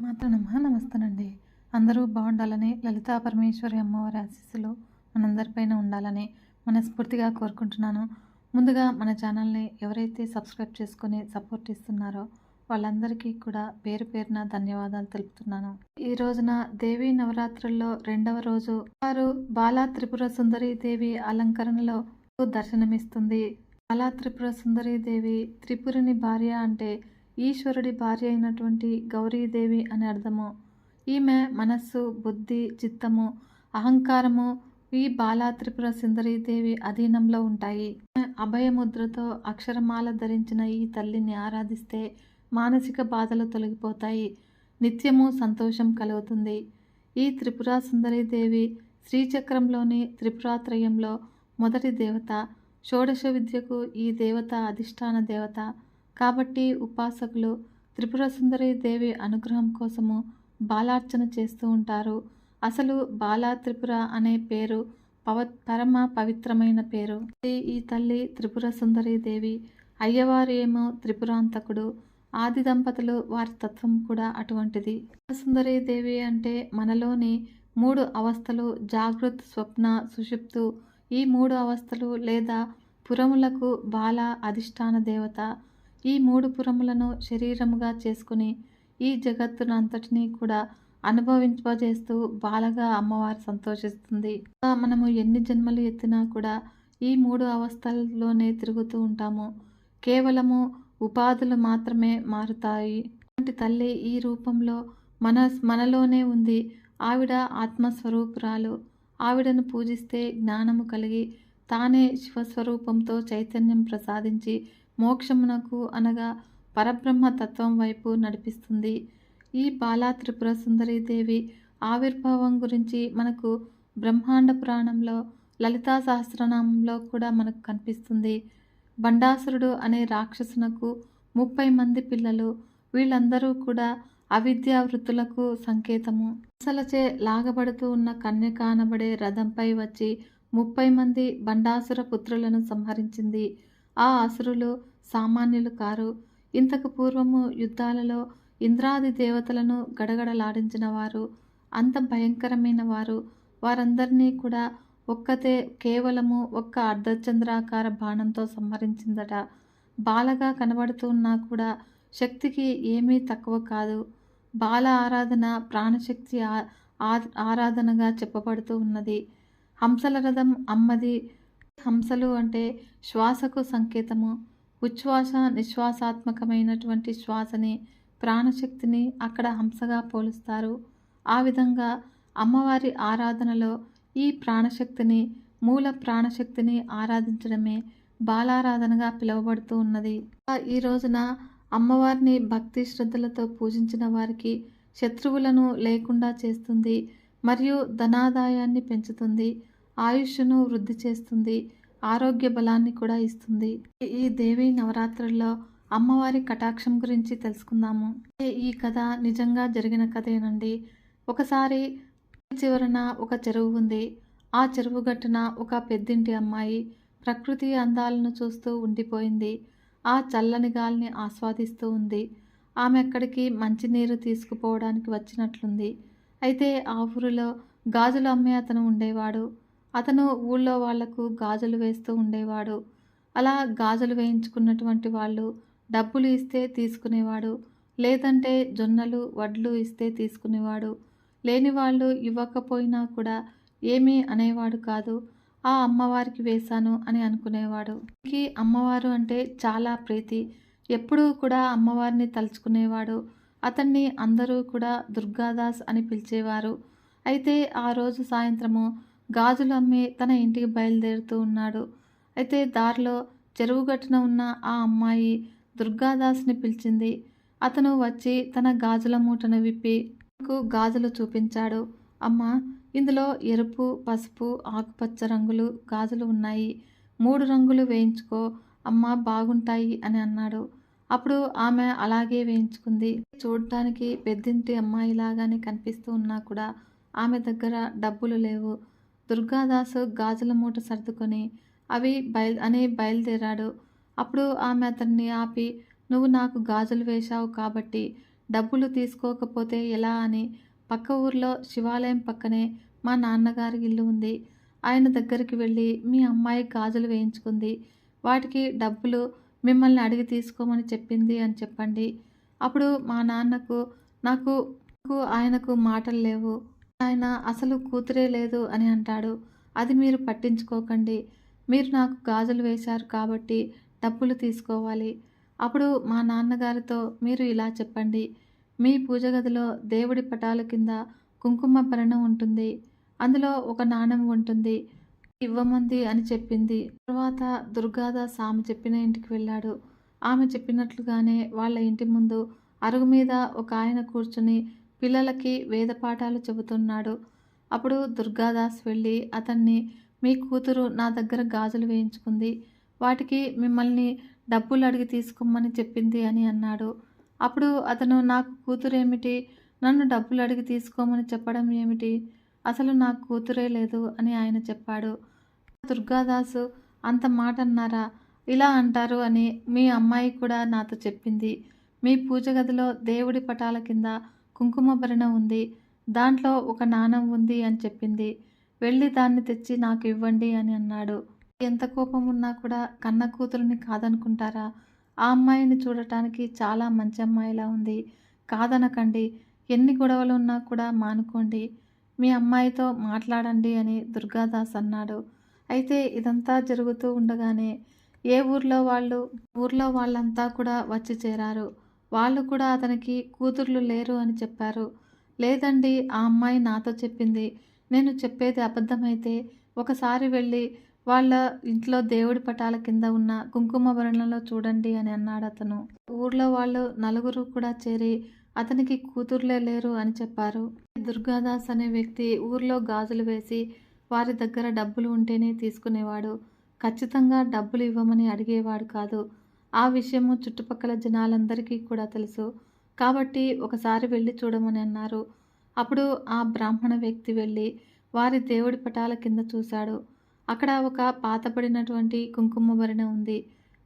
మాత్ర నమస్తేనండి. అందరూ బాగుండాలని లలితా పరమేశ్వరి అమ్మవారి ఆశీస్సులు మనందరిపైన ఉండాలని మనస్ఫూర్తిగా కోరుకుంటున్నాను. ముందుగా మన ఛానల్ని ఎవరైతే సబ్స్క్రైబ్ చేసుకొని సపోర్ట్ ఇస్తున్నారో వాళ్ళందరికీ కూడా పేరు పేరున ధన్యవాదాలు తెలుపుతున్నాను. ఈ రోజున దేవి నవరాత్రుల్లో రెండవ రోజు వారు బాలా త్రిపుర సుందరి దేవి అలంకరణలో దర్శనమిస్తుంది. బాలా త్రిపుర సుందరి దేవి త్రిపురుని భార్య అంటే ఈశ్వరుడి భార్య అయినటువంటి గౌరీదేవి అని అర్థము. ఈమె మనస్సు బుద్ధి చిత్తము అహంకారము ఈ బాలా త్రిపుర సుందరీదేవి అధీనంలో ఉంటాయి. అభయముద్రతో అక్షరమాల ధరించిన ఈ తల్లిని ఆరాధిస్తే మానసిక బాధలు తొలగిపోతాయి. నిత్యము సంతోషం కలుగుతుంది. ఈ త్రిపుర సుందరీదేవి శ్రీచక్రంలోని త్రిపురాత్రయంలో మొదటి దేవత షోడశ విద్యకు ఈ దేవత అధిష్టాన దేవత. కాబట్టి ఉపాసకులు త్రిపుర సుందరి దేవి అనుగ్రహం కోసము బాలార్చన చేస్తూ ఉంటారు. అసలు బాలా త్రిపుర అనే పేరు పవ పరమ పవిత్రమైన పేరు. ఈ తల్లి త్రిపుర సుందరి దేవి అయ్యవారు ఏమో త్రిపురాంతకుడు ఆది దంపతులు వారి తత్వం కూడా అటువంటిది. సుందరి దేవి అంటే మనలోని మూడు అవస్థలు జాగృత్ స్వప్న సుషుప్తు. ఈ మూడు అవస్థలు లేదా పురములకు బాల అధిష్టాన దేవత ఈ మూడు పురములను శరీరముగా చేసుకుని ఈ జగత్తునంతటినీ కూడా అనుభవింపజేస్తూ బాలగా అమ్మవారు సంతోషిస్తుంది. మనము ఎన్ని జన్మలు ఎత్తినా కూడా ఈ మూడు అవస్థల్లోనే తిరుగుతూ ఉంటాము. కేవలము ఉపాధులు మాత్రమే మారుతాయి. అలాంటి తల్లి ఈ రూపంలో మన మనలోనే ఉంది. ఆవిడ ఆత్మస్వరూపురాలు. ఆవిడను పూజిస్తే జ్ఞానము కలిగి తానే శివస్వరూపంతో చైతన్యం ప్రసాదించి మోక్షమునకు అనగా పరబ్రహ్మ తత్వం వైపు నడిపిస్తుంది. ఈ బాలా త్రిపుర సుందరీదేవి ఆవిర్భావం గురించి మనకు బ్రహ్మాండ పురాణంలో లలితా సహస్రనామంలో కూడా మనకు కనిపిస్తుంది. బండాసురుడు అనే రాక్షసునకు ముప్పై మంది పిల్లలు వీళ్ళందరూ కూడా అవిద్యా వృత్తులకు సంకేతము. అసలచే లాగబడుతూ ఉన్న కన్య కానబడే రథంపై వచ్చి ముప్పై మంది బండాసుర పుత్రులను సంహరించింది. ఆ అసురులు సామాన్యులు కారు. ఇంతకు పూర్వము యుద్ధాలలో ఇంద్రాది దేవతలను గడగడలాడించిన వారు అంత భయంకరమైన వారు. వారందరినీ కూడా ఒక్కతే కేవలము ఒక్క అర్ధచంద్రాకార బాణంతో సంహరించిందట. బాలగా కనబడుతూ ఉన్నా కూడా శక్తికి ఏమీ తక్కువ కాదు. బాల ఆరాధన ప్రాణశక్తి ఆరాధనగా చెప్పబడుతూ ఉన్నది. హంసల రథం అమ్మది హంసలు అంటే శ్వాసకు సంకేతము. ఉచ్ఛ్వాస నిశ్వాసాత్మకమైనటువంటి శ్వాసని ప్రాణశక్తిని అక్కడ హంసగా పోలుస్తారు. ఆ విధంగా అమ్మవారి ఆరాధనలో ఈ ప్రాణశక్తిని మూల ప్రాణశక్తిని ఆరాధించడమే బాలారాధనగా పిలువబడుతూ ఉన్నది. ఈ రోజున అమ్మవారిని భక్తి శ్రద్ధలతో పూజించిన వారికి శత్రువులను లేకుండా చేస్తుంది మరియు ధనాదాయాన్ని పెంచుతుంది. ఆయుష్ను వృద్ధి చేస్తుంది ఆరోగ్య బలాన్ని కూడా ఇస్తుంది. ఈ దేవి నవరాత్రుల్లో అమ్మవారి కటాక్షం గురించి తెలుసుకుందాము. ఈ కథ నిజంగా జరిగిన కథేనండి. ఒకసారి చివరన ఒక చెరువు ఉంది. ఆ చెరువు గట్టున ఒక పెద్దింటి అమ్మాయి ప్రకృతి అందాలను చూస్తూ ఉండిపోయింది. ఆ చల్లని గాలిని ఆస్వాదిస్తూ ఉంది. ఆమె అక్కడికి మంచినీరు తీసుకుపోవడానికి వచ్చినట్లుంది. అయితే ఆ ఊరిలో గాజులు అమ్మే అతను ఉండేవాడు. అతను ఊళ్ళో వాళ్ళకు గాజులు వేస్తూ ఉండేవాడు. అలా గాజులు వేయించుకున్నటువంటి వాళ్ళు డబ్బులు ఇస్తే తీసుకునేవాడు. లేదంటే జొన్నలు వడ్లు ఇస్తే తీసుకునేవాడు. లేని వాళ్ళు ఇవ్వకపోయినా కూడా ఏమీ అనేవాడు కాదు. ఆ అమ్మవారికి వేశాను అని అనుకునేవాడు. అమ్మవారు అంటే చాలా ప్రీతి. ఎప్పుడూ కూడా అమ్మవారిని తలుచుకునేవాడు. అతన్ని అందరూ కూడా దుర్గాదాస్ అని పిలిచేవారు. అయితే ఆ రోజు సాయంత్రము గాజులు అమ్మి తన ఇంటికి బయలుదేరుతూ ఉన్నాడు. అయితే దారిలో చెరువు గట్టున ఉన్న ఆ అమ్మాయి దుర్గాదాస్ని పిలిచింది. అతను వచ్చి తన గాజుల మూటను విప్పి గాజులు చూపించాడు. అమ్మ ఇందులో ఎరుపు పసుపు ఆకుపచ్చ రంగులు గాజులు ఉన్నాయి. మూడు రంగులు వేయించుకో. అమ్మ బాగుంటాయి అని అన్నాడు. అప్పుడు ఆమె అలాగే వేయించుకుంది. చూడటానికి పెద్దింటి అమ్మాయిలాగానే కనిపిస్తూ ఉన్నా కూడా ఆమె దగ్గర డబ్బులు లేవు. దుర్గాదాసు గాజుల మూట సర్దుకొని అవి బయలు అని బయలుదేరాడు. అప్పుడు ఆమె అతన్ని ఆపి నువ్వు నాకు గాజులు వేశావు కాబట్టి డబ్బులు తీసుకోకపోతే ఎలా అని పక్క ఊర్లో శివాలయం పక్కనే మా నాన్నగారి ఇల్లు ఉంది. ఆయన దగ్గరికి వెళ్ళి మీ అమ్మాయి గాజులు వేయించుకుంది. వాటికి డబ్బులు మిమ్మల్ని అడిగి తీసుకోమని చెప్పింది అని చెప్పండి. అప్పుడు మా నాన్నకు నాకు నాకు ఆయనకు మాటలు లేవు. ఆయన అసలు కూతురే లేదు అని అంటాడు. అది మీరు పట్టించుకోకండి. మీరు నాకు గాజులు వేశారు కాబట్టి డబ్బులు తీసుకోవాలి. అప్పుడు మా నాన్నగారితో మీరు ఇలా చెప్పండి. మీ పూజ గదిలో దేవుడి పటాల కింద కుంకుమ భరణం ఉంటుంది. అందులో ఒక నాణెం ఉంటుంది. ఇవ్వమంది అని చెప్పింది. తర్వాత దుర్గాదాస్ ఆమె చెప్పిన ఇంటికి వెళ్ళాడు. ఆమె చెప్పినట్లుగానే వాళ్ళ ఇంటి ముందు అరుగు మీద ఒక ఆయన కూర్చుని పిల్లలకి వేద పాఠాలు చెబుతున్నాడు. అప్పుడు దుర్గాదాస్ వెళ్ళి అతన్ని మీ కూతురు నా దగ్గర గాజులు వేయించుకుంది. వాటికి మిమ్మల్ని డబ్బులు అడిగి తీసుకోమని చెప్పింది అని అన్నాడు. అప్పుడు అతను నాకు కూతురు ఏమిటి నన్ను డబ్బులు అడిగి తీసుకోమని చెప్పడం ఏమిటి? అసలు నాకు కూతురే లేదు అని ఆయన చెప్పాడు. దుర్గాదాసు అంత మాట అన్నారా? ఇలా అంటారు అని మీ అమ్మాయి కూడా నాతో చెప్పింది. మీ పూజ గదిలో దేవుడి పటాల కింద కుంకుమభరణం ఉంది. దాంట్లో ఒక నాణం ఉంది అని చెప్పింది. వెళ్ళి దాన్ని తెచ్చి నాకు ఇవ్వండి అని అన్నాడు. ఎంత కోపం ఉన్నా కూడా కన్న కూతురుని కాదనుకుంటారా? ఆ అమ్మాయిని చూడటానికి చాలా మంచి అమ్మాయిలా ఉంది. కాదనకండి. ఎన్ని గొడవలు ఉన్నా కూడా మానుకోండి. మీ అమ్మాయితో మాట్లాడండి అని దుర్గాదాస్ అన్నాడు. అయితే ఇదంతా జరుగుతూ ఉండగానే ఏ ఊర్లో వాళ్ళు? ఊర్లో వాళ్ళంతా కూడా వచ్చి చేరారు. వాళ్ళు కూడా అతనికి కూతుర్లు లేరు అని చెప్పారు. లేదండి ఆ అమ్మాయి నాతో చెప్పింది. నేను చెప్పేది అబద్ధమైతే ఒకసారి వెళ్ళి వాళ్ళ ఇంట్లో దేవుడి పటాల కింద ఉన్న కుంకుమ భరణంలో చూడండి అని అన్నాడు అతను. ఊర్లో వాళ్ళు నలుగురు కూడా చేరి అతనికి కూతుర్లే లేరు అని చెప్పారు. దుర్గాదాస్ అనే వ్యక్తి ఊర్లో గాజులు వేసి వారి దగ్గర డబ్బులు ఉంటేనే తీసుకునేవాడు. ఖచ్చితంగా డబ్బులు ఇవ్వమని అడిగేవాడు కాదు. ఆ విషయము చుట్టుపక్కల జనాలందరికీ కూడా తెలుసు. కాబట్టి ఒకసారి వెళ్ళి చూడమని అన్నారు. అప్పుడు ఆ బ్రాహ్మణ వ్యక్తి వెళ్ళి వారి దేవుడి పటాల కింద చూశాడు. అక్కడ ఒక పాతబడినటువంటి కుంకుమ భరణ ఉంది.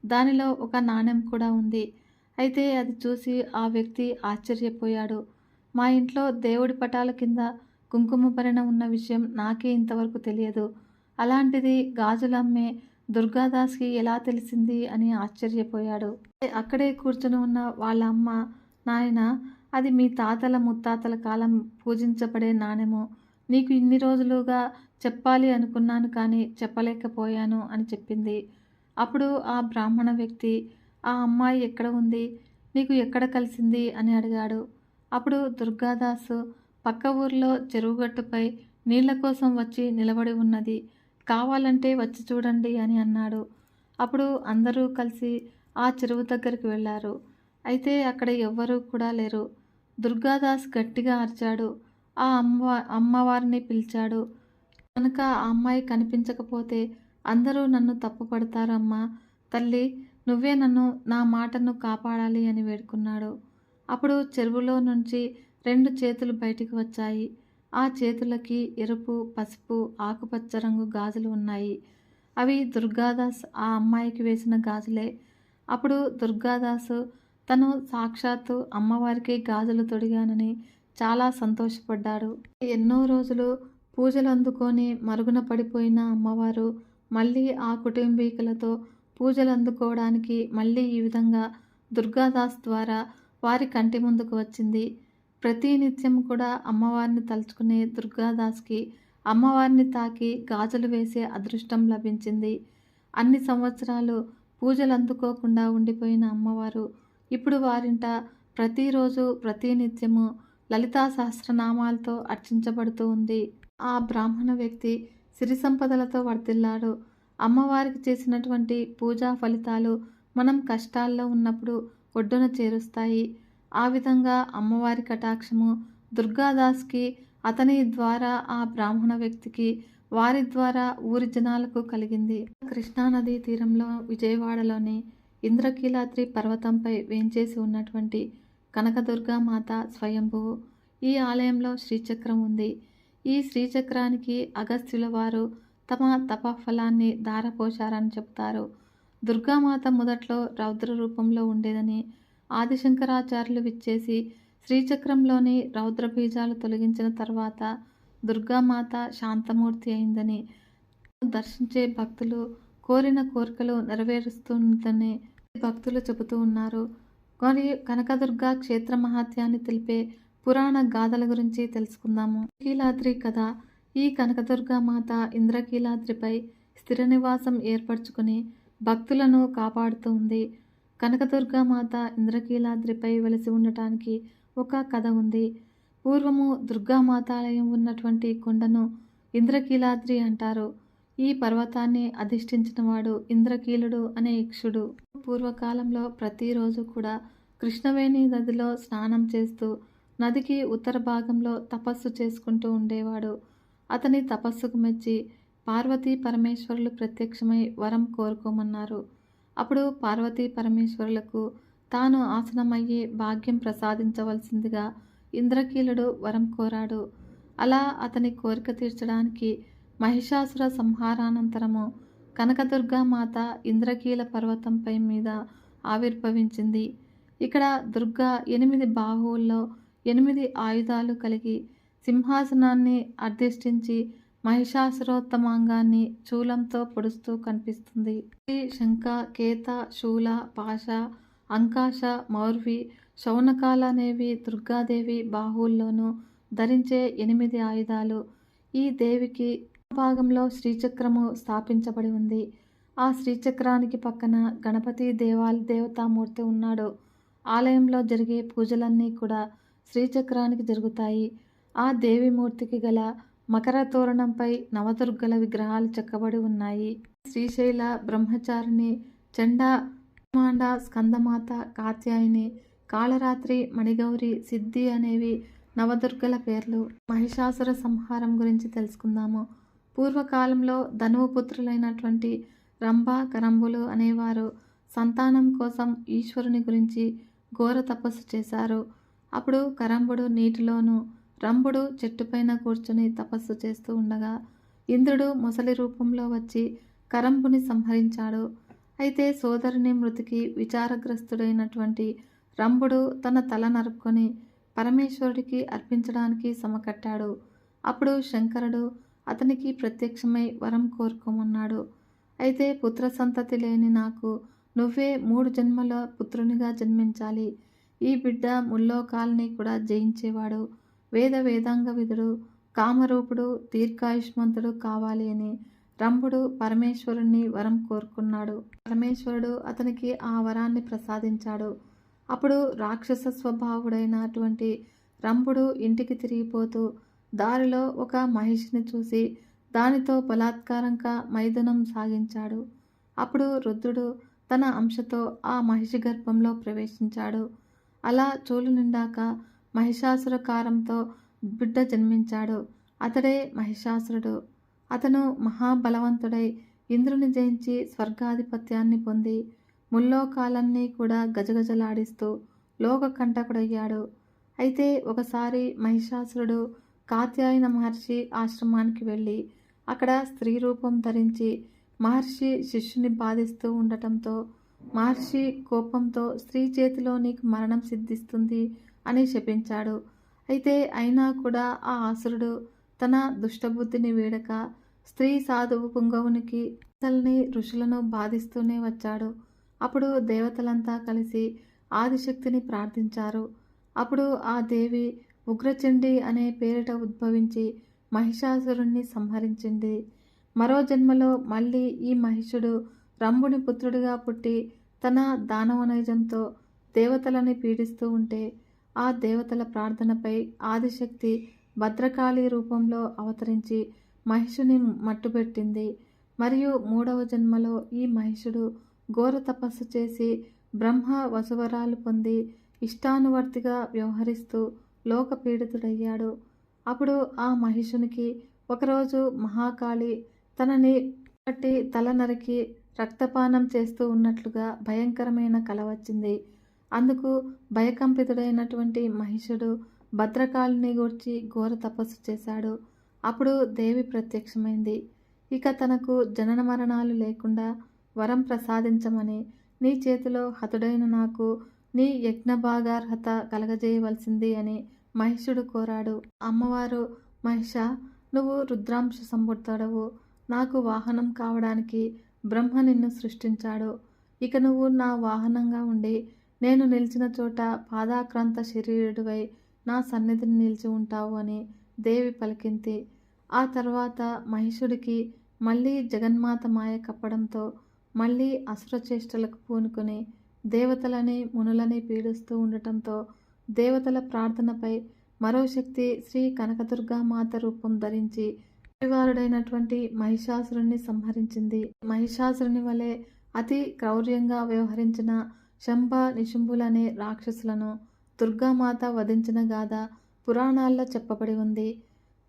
దానిలో ఒక నాణెం కూడా ఉంది. అయితే అది చూసి ఆ వ్యక్తి ఆశ్చర్యపోయాడు. మా ఇంట్లో దేవుడి పటాల కింద కుంకుమ భరణ ఉన్న విషయం నాకే ఇంతవరకు తెలియదు. అలాంటిది గాజులమ్మే దుర్గాదాస్కి ఎలా తెలిసింది అని ఆశ్చర్యపోయాడు. అక్కడే కూర్చుని ఉన్న వాళ్ళ అమ్మ నాయన అది మీ తాతల ముత్తాతల కాలం పూజించబడే నాణెము. నీకు ఇన్ని రోజులుగా చెప్పాలి అనుకున్నాను కానీ చెప్పలేకపోయాను అని చెప్పింది. అప్పుడు ఆ బ్రాహ్మణ వ్యక్తి ఆ అమ్మాయి ఎక్కడ ఉంది? నీకు ఎక్కడ కలిసింది? అని అడిగాడు. అప్పుడు దుర్గాదాసు పక్క ఊర్లో చెరువుగట్టుపై నీళ్ళ కోసం వచ్చి నిలబడి ఉన్నది. కావాలంటే వచ్చి చూడండి అని అన్నాడు. అప్పుడు అందరూ కలిసి ఆ చెరువు దగ్గరికి వెళ్ళారు. అయితే అక్కడ ఎవ్వరూ కూడా లేరు. దుర్గాదాస్ గట్టిగా అరిచాడు. ఆ అమ్మ అమ్మవారిని పిలిచాడు. కనుక ఆ అమ్మాయి కనిపించకపోతే అందరూ నన్ను తప్పుపడతారమ్మా తల్లి నువ్వే నన్ను నా మాటను కాపాడాలి అని వేడుకున్నాడు. అప్పుడు చెరువులో నుంచి రెండు చేతులు బయటికి వచ్చాయి. ఆ చేతులకి ఎరుపు పసుపు ఆకుపచ్చ రంగు గాజులు ఉన్నాయి. అవి దుర్గాదాస్ ఆ అమ్మాయికి వేసిన గాజులే. అప్పుడు దుర్గాదాసు తను సాక్షాత్తు అమ్మవారికి గాజులు తొడిగానని చాలా సంతోషపడ్డాడు. ఎన్నో రోజులు పూజలు అందుకొని మరుగున పడిపోయిన అమ్మవారు మళ్ళీ ఆ కుటుంబీకులతో పూజలు అందుకోవడానికి మళ్ళీ ఈ విధంగా దుర్గాదాస్ ద్వారా వారి కంటి ముందుకు వచ్చింది. ప్రతి నిత్యం కూడా అమ్మవారిని తలుచుకునే దుర్గాదాస్కి అమ్మవారిని తాకి గాజులు వేసే అదృష్టం లభించింది. అన్ని సంవత్సరాలు పూజలు అందుకోకుండా ఉండిపోయిన అమ్మవారు ఇప్పుడు వారింట ప్రతిరోజు ప్రతి నిత్యము లలితా సహస్రనామాలతో అర్చించబడుతూ ఉంది. ఆ బ్రాహ్మణ వ్యక్తి సిరి సంపదలతో వర్తిల్లాడు అమ్మవారికి చేసినటువంటి పూజా ఫలితాలు మనం కష్టాల్లో ఉన్నప్పుడు ఒడ్డున చేరుస్తాయి. ఆ విధంగా అమ్మవారి కటాక్షము దుర్గాదాస్కి అతని ద్వారా ఆ బ్రాహ్మణ వ్యక్తికి వారి ద్వారా ఊరి జనాలకు కలిగింది. కృష్ణానదీ తీరంలో విజయవాడలోని ఇంద్రకీలాద్రి పర్వతంపై వేంచేసి ఉన్నటువంటి కనకదుర్గా మాత స్వయంభువు. ఈ ఆలయంలో శ్రీచక్రం ఉంది. ఈ శ్రీచక్రానికి అగస్త్యుల వారు తమ తపఫలాన్ని ధారపోశారని చెబుతారు. దుర్గామాత మొదట్లో రౌద్ర రూపంలో ఉండేదని ఆదిశంకరాచార్యులు విచ్చేసి శ్రీచక్రంలోని రౌద్ర బీజాలు తొలగించిన తర్వాత దుర్గామాత శాంతమూర్తి అయిందని దర్శించే భక్తులు కోరిన కోరికలు నెరవేరుస్తుందని భక్తులు చెబుతూ ఉన్నారు. మరియు కనకదుర్గ క్షేత్ర మహాత్యాన్ని తెలిపే పురాణ గాథల గురించి తెలుసుకుందాము. కీలాద్రి కథ. ఈ కనకదుర్గ మాత ఇంద్రకీలాద్రిపై స్థిర నివాసం ఏర్పరచుకుని భక్తులను కాపాడుతూ కనకదుర్గా మాత ఇంద్రకీలాద్రిపై వెలిసి ఉండటానికి ఒక కథ ఉంది. పూర్వము దుర్గామాతాలయం ఉన్నటువంటి కొండను ఇంద్రకీలాద్రి అంటారు. ఈ పర్వతాన్ని అధిష్ఠించిన వాడు ఇంద్రకీలుడు అనే యక్షుడు పూర్వకాలంలో ప్రతిరోజు కూడా కృష్ణవేణి నదిలో స్నానం చేస్తూ నదికి ఉత్తర భాగంలో తపస్సు చేసుకుంటూ ఉండేవాడు. అతని తపస్సుకు మెచ్చి పార్వతీ పరమేశ్వరులు ప్రత్యక్షమై వరం కోరుకోమన్నారు. అప్పుడు పార్వతీ పరమేశ్వరులకు తాను ఆసనమయ్యే భాగ్యం ప్రసాదించవలసిందిగా ఇంద్రకీలుడు వరం కోరాడు. అలా అతని కోరిక తీర్చడానికి మహిషాసుర సంహారానంతరము కనకదుర్గా మాత ఇంద్రకీల పర్వతంపై మీద ఆవిర్భవించింది. ఇక్కడ దుర్గా ఎనిమిది బాహువుల్లో ఎనిమిది ఆయుధాలు కలిగి సింహాసనాన్ని అధిష్ఠించి మహిషాసురోత్తమాంగాన్ని చూలంతో పొడుస్తూ కనిపిస్తుంది. శ్రీ శంఖ కేత శూల పాష అంకాశ మౌర్వి శౌనకాల అనేవి దుర్గాదేవి బాహువుల్లోనూ ధరించే ఎనిమిది ఆయుధాలు. ఈ దేవికి భాగంలో శ్రీచక్రము స్థాపించబడి ఉంది. ఆ శ్రీచక్రానికి పక్కన గణపతి దేవాల దేవతామూర్తి ఉన్నాడు. ఆలయంలో జరిగే పూజలన్నీ కూడా శ్రీచక్రానికి జరుగుతాయి. ఆ దేవి మూర్తికి గల మకర తోరణంపై నవదుర్గల విగ్రహాలు చెక్కబడి ఉన్నాయి. శ్రీశైల బ్రహ్మచారిణి చండా మాండ స్కందమాత కాత్యాయిని కాళరాత్రి మణిగౌరి సిద్ధి అనేవి నవదుర్గల పేర్లు. మహిషాసుర సంహారం గురించి తెలుసుకుందాము. పూర్వకాలంలో ధనువు పుత్రులైనటువంటి రంభ కరంబులు అనేవారు సంతానం కోసం ఈశ్వరుని గురించి ఘోర తపస్సు చేశారు. అప్పుడు కరంబుడు నీటిలోనూ రంభుడు చెట్టుపైన కూర్చుని తపస్సు చేస్తూ ఉండగా ఇంద్రుడు ముసలి రూపంలో వచ్చి కరంబుని సంహరించాడు. అయితే సోదరుని మృతికి విచారగ్రస్తుడైనటువంటి రంభుడు తన తల నరుక్కొని పరమేశ్వరుడికి అర్పించడానికి సమకట్టాడు. అప్పుడు శంకరుడు అతనికి ప్రత్యక్షమై వరం కోరుకోమన్నాడు. అయితే పుత్ర సంతతి లేని నాకు నువ్వే మూడు జన్మల పుత్రునిగా జన్మించాలి. ఈ బిడ్డ ముల్లోకాల్ని కూడా జయించేవాడు. వేద వేదాంగ విధుడు కామరూపుడు దీర్ఘాయుష్మంతుడు కావాలి అని రంభుడు పరమేశ్వరుణ్ణి వరం కోరుకున్నాడు. పరమేశ్వరుడు అతనికి ఆ వరాన్ని ప్రసాదించాడు. అప్పుడు రాక్షస స్వభావుడైనటువంటి రంభుడు ఇంటికి తిరిగిపోతూ దారిలో ఒక మహిషిని చూసి దానితో బలాత్కారంగా మైదనం సాగించాడు. అప్పుడు రుద్రుడు తన అంశతో ఆ మహిషి గర్భంలో ప్రవేశించాడు. అలా చూలు నిండాక మహిషాసురకారంతో బిడ్డ జన్మించాడు. అతడే మహిషాసురుడు. అతను మహాబలవంతుడై ఇంద్రుని జయించి స్వర్గాధిపత్యాన్ని పొంది ముల్లోకాలన్నీ కూడా గజగజలాడిస్తూ లోకకంటకుడయ్యాడు. అయితే ఒకసారి మహిషాసురుడు కాత్యాయన మహర్షి ఆశ్రమానికి వెళ్ళి అక్కడ స్త్రీ రూపం ధరించి మహర్షి శిష్యుని బాధిస్తూ ఉండటంతో మహర్షి కోపంతో స్త్రీ చేతిలో నీకు మరణం సిద్ధిస్తుంది అని శపించాడు. అయితే అయినా కూడా ఆ ఆసురుడు తన దుష్టబుద్ధిని వీడక స్త్రీ సాధువు పుంగవునికి అతల్ని ఋషులను బాధిస్తూనే వచ్చాడు. అప్పుడు దేవతలంతా కలిసి ఆదిశక్తిని ప్రార్థించారు. అప్పుడు ఆ దేవి ఉగ్రచండి అనే పేరిట ఉద్భవించి మహిషాసురుణ్ణి సంహరించింది. మరో జన్మలో మళ్ళీ ఈ మహిషుడు రంభుని పుత్రుడిగా పుట్టి తన దానవనైజంతో దేవతలని పీడిస్తూ ఉంటే ఆ దేవతల ప్రార్థనపై ఆదిశక్తి భద్రకాళి రూపంలో అవతరించి మహిషుని మట్టుపెట్టింది మరియు మూడవ జన్మలో ఈ మహిషుడు ఘోర తపస్సు చేసి బ్రహ్మ వసువరాలు పొంది ఇష్టానువర్తిగా వ్యవహరిస్తూ లోకపీడితుడయ్యాడు. అప్పుడు ఆ మహిషునికి ఒకరోజు మహాకాళి తనని పట్టి తల నరికి రక్తపానం చేస్తూ ఉన్నట్లుగా భయంకరమైన కల వచ్చింది. అందుకు భయకంపితుడైనటువంటి మహిషుడు భద్రకాళిని గూర్చి ఘోర తపస్సు చేశాడు. అప్పుడు దేవి ప్రత్యక్షమైంది. ఇక తనకు జనన మరణాలు లేకుండా వరం ప్రసాదించమని నీ చేతిలో హతుడైన నాకు నీ యజ్ఞభాగార్హత కలగజేయవలసింది అని మహిషుడు కోరాడు. అమ్మవారు మహిష నువ్వు రుద్రాంశ సంబుడతాడవు. నాకు వాహనం కావడానికి బ్రహ్మ నిన్ను సృష్టించాడు. ఇక నువ్వు నా వాహనంగా ఉండి నేను నిలిచిన చోట పాదాక్రాంత శరీరుడివై నా సన్నిధిని నిలిచి ఉంటావు అని దేవి పలికింది. ఆ తర్వాత మహిషుడికి మళ్ళీ జగన్మాత మాయ కప్పడంతో మళ్ళీ అసురచేష్టలకు పూనుకొని దేవతలని మునులని పీడిస్తూ ఉండటంతో దేవతల ప్రార్థనపై మరో శక్తి శ్రీ కనకదుర్గామాత రూపం ధరించి పరివారుడైనటువంటి మహిషాసురుణ్ణి సంహరించింది. మహిషాసురుని వలె అతి క్రౌర్యంగా వ్యవహరించిన శంభ నిశుంభులనే రాక్షసులను దుర్గామాత వధించిన గాథ పురాణాల్లో చెప్పబడి ఉంది.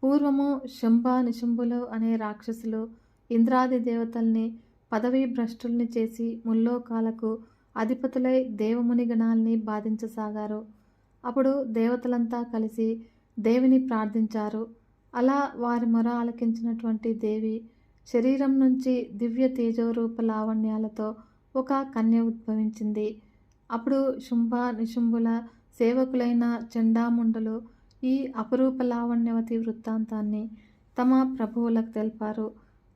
పూర్వము శంభ నిశుంభులు అనే రాక్షసులు ఇంద్రాది దేవతల్ని పదవీ భ్రష్టుల్ని చేసి ముల్లోకాలకు అధిపతులై దేవముని గణాల్ని బాధించసాగారు. అప్పుడు దేవతలంతా కలిసి దేవిని ప్రార్థించారు. అలా వారి మొర ఆలకించినటువంటి దేవి శరీరం నుంచి దివ్య తేజోరూప లావణ్యాలతో ఒక కన్య ఉద్భవించింది. అప్పుడు శుంభ నిశుంభుల సేవకులైన చండాముండలు ఈ అపరూప లావణ్యవతి వృత్తాంతాన్ని తమ ప్రభువులకు తెలిపారు.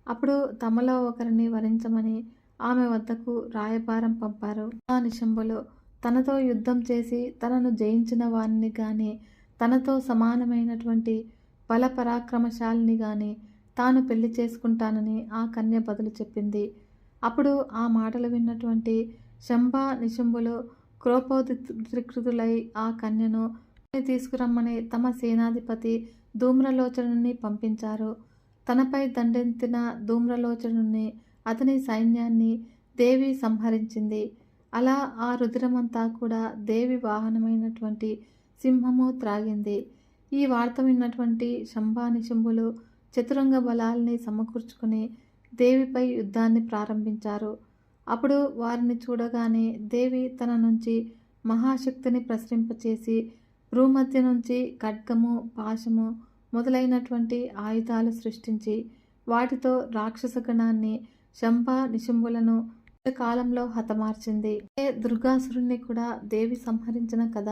అప్పుడు తమలో ఒకరిని వరించమని ఆమె వద్దకు రాయబారం పంపారు. ఆ నిశంబులు తనతో యుద్ధం చేసి తనను జయించిన వారిని కానీ తనతో సమానమైనటువంటి బల పరాక్రమశాలిని తాను పెళ్ళి చేసుకుంటానని ఆ కన్య బదులు చెప్పింది. అప్పుడు ఆ మాటలు విన్నటువంటి శంభ నిశంభులు క్రోపోద్రికృతులై ఆ కన్యను తీసుకురమ్మని తమ సేనాధిపతి ధూమ్రలోచనుని పంపించారు. తనపై దండెత్తిన ధూమ్రలోచనుని అతని సైన్యాన్ని దేవి సంహరించింది. అలా ఆ రుద్రమంతా కూడా దేవి వాహనమైనటువంటి సింహము త్రాగింది. ఈ వార్త విన్నటువంటి శంభానిశంభులు చతురంగ బలాల్ని సమకూర్చుకుని దేవిపై యుద్ధాన్ని ప్రారంభించారు. అప్పుడు వారిని చూడగానే దేవి తన నుంచి మహాశక్తిని ప్రసరింపచేసి భూమధ్య నుంచి ఖడ్గము పాశము మొదలైనటువంటి ఆయుధాలు సృష్టించి వాటితో రాక్షస గణాన్ని శంభ నిశంభులను కాలంలో హతమార్చింది. ఏ దుర్గాసురుణ్ణి కూడా దేవి సంహరించిన కథ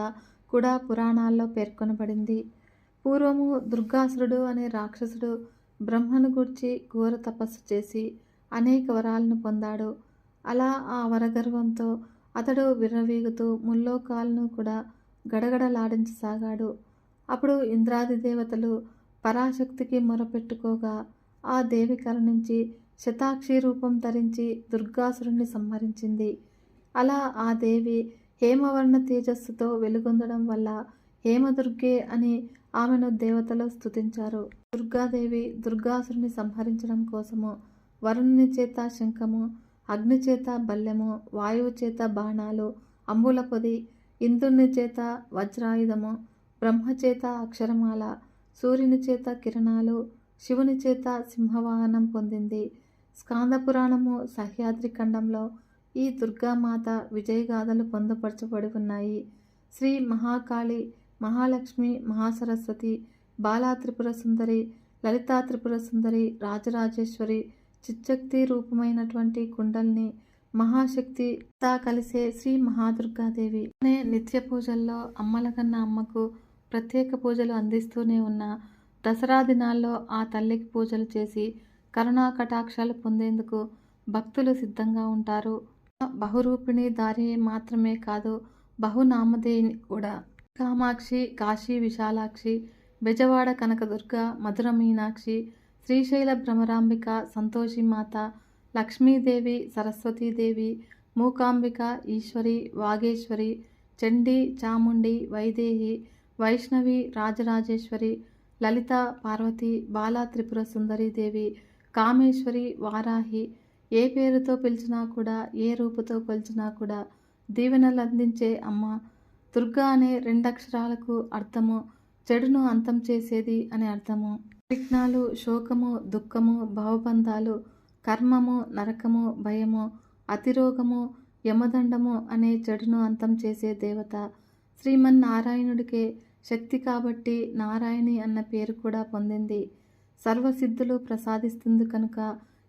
కూడా పురాణాల్లో పేర్కొనబడింది. పూర్వము దుర్గాసురుడు అనే రాక్షసుడు బ్రహ్మను గూర్చి ఘోర తపస్సు చేసి అనేక వరాలను పొందాడు. అలా ఆ వరగర్వంతో అతడు విర్రవీగుతూ ముల్లోకాలను కూడా గడగడలాడించసాగాడు. అప్పుడు ఇంద్రాది దేవతలు పరాశక్తికి మొరపెట్టుకోగా ఆ దేవి కరుణించి శతాక్షి రూపం ధరించి దుర్గాసురుణ్ణి సంహరించింది. అలా ఆ దేవి హేమవర్ణ తేజస్సుతో వెలుగొందడం వల్ల హేమదుర్గే అని ఆమెను దేవతలు స్థుతించారు దుర్గాదేవి దుర్గాసురుని సంహరించడం కోసము వరుణుని చేత శంఖము అగ్ని చేత బల్లెము వాయువు చేత బాణాలు అంబుల పొది ఇంద్రుని చేత వజ్రాయుధము బ్రహ్మ చేత అక్షరమాల సూర్యుని చేత కిరణాలు శివుని చేత సింహవాహనం పొందింది. స్కాంద పురాణము సహ్యాద్రి ఖండంలో ఈ దుర్గామాత విజయగాథలు పొందుపరచబడి ఉన్నాయి. శ్రీ మహాకాళి మహాలక్ష్మి మహాసరస్వతి బాలా త్రిపుర సుందరి లలితా త్రిపుర సుందరి రాజరాజేశ్వరి చిచ్చక్తి రూపమైనటువంటి కుండల్ని మహాశక్తి తా కలిసే శ్రీ మహాదుర్గాదేవి. అనే నిత్య పూజల్లో అమ్మల కన్నా అమ్మకు ప్రత్యేక పూజలు అందిస్తూనే ఉన్న దసరా దినాల్లో ఆ తల్లికి పూజలు చేసి కరుణా కటాక్షాలు పొందేందుకు భక్తులు సిద్ధంగా ఉంటారు. బహురూపిణి దారి మాత్రమే కాదు బహునామధేయని కూడా. కామాక్షి కాశీ విశాలాక్షి బెజవాడ కనకదుర్గ మధుర మీనాక్షి శ్రీశైల భ్రమరాంబిక సంతోషిమాత లక్ష్మీదేవి సరస్వతీదేవి మూకాంబిక ఈశ్వరి వాగేశ్వరి చండీ చాముండి వైదేహి వైష్ణవి రాజరాజేశ్వరి లలిత పార్వతి బాలా త్రిపుర సుందరీదేవి కామేశ్వరి వారాహి ఏ పేరుతో పిలిచినా కూడా ఏ రూపుతో కొలిచినా కూడా దీవెనలు అందించే అమ్మ. దుర్గా అనే రెండక్షరాలకు అర్థము చెడును అంతం చేసేది అని అర్థము. విఘ్నాలు శోకము దుఃఖము భావబంధాలు కర్మము నరకము భయము అతిరోగము యమదండము అనే చెడును అంతం చేసే దేవత. శ్రీమన్నారాయణుడికే శక్తి కాబట్టి నారాయణి అన్న పేరు కూడా పొందింది. సర్వసిద్ధులు ప్రసాదిస్తుంది కనుక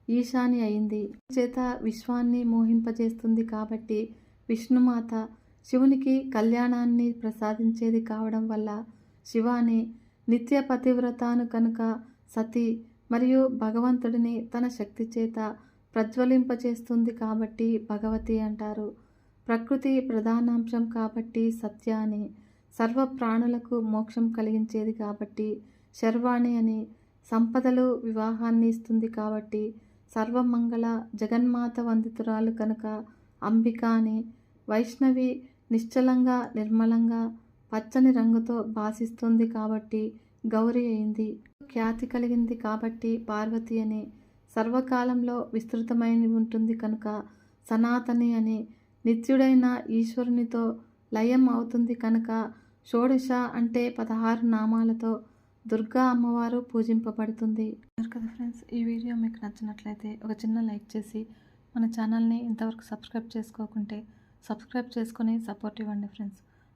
ఈశాని అయింది. చేత విశ్వాన్ని మోహింపజేస్తుంది కాబట్టి విష్ణుమాత శివునికి కళ్యాణాన్ని ప్రసాదించేది కావడం వల్ల శివాని నిత్య పతివ్రతాను కనుక సతి మరియు భగవంతుడిని తన శక్తి చేత ప్రజ్వలింపచేస్తుంది కాబట్టి భగవతి అంటారు. ప్రకృతి ప్రధానాంశం కాబట్టి సత్య అని సర్వ ప్రాణులకు మోక్షం కలిగించేది కాబట్టి శర్వాణి అని సంపదలు వివాహాన్ని ఇస్తుంది కాబట్టి సర్వమంగళ జగన్మాత వందితురాలు కనుక అంబిక అని వైష్ణవి నిశ్చలంగా నిర్మలంగా పచ్చని రంగుతో భాసిస్తుంది కాబట్టి గౌరి అయింది. ఖ్యాతి కలిగింది కాబట్టి పార్వతి అని. సర్వకాలంలో విస్తృతమైన ఉంటుంది కనుక సనాతని అని. నిత్యుడైన ఈశ్వరునితో లయం అవుతుంది కనుక షోడశ అంటే పదహారు నామాలతో దుర్గా అమ్మవారు పూజింపబడుతుంది. కదా ఫ్రెండ్స్ ఈ వీడియో మీకు నచ్చినట్లయితే ఒక చిన్న లైక్ చేసి మన ఛానల్ని ఇంతవరకు సబ్స్క్రైబ్ చేసుకోకుంటే సబ్స్క్రైబ్ చేసుకొని సపోర్ట్ ఇవ్వండి ఫ్రెండ్స్.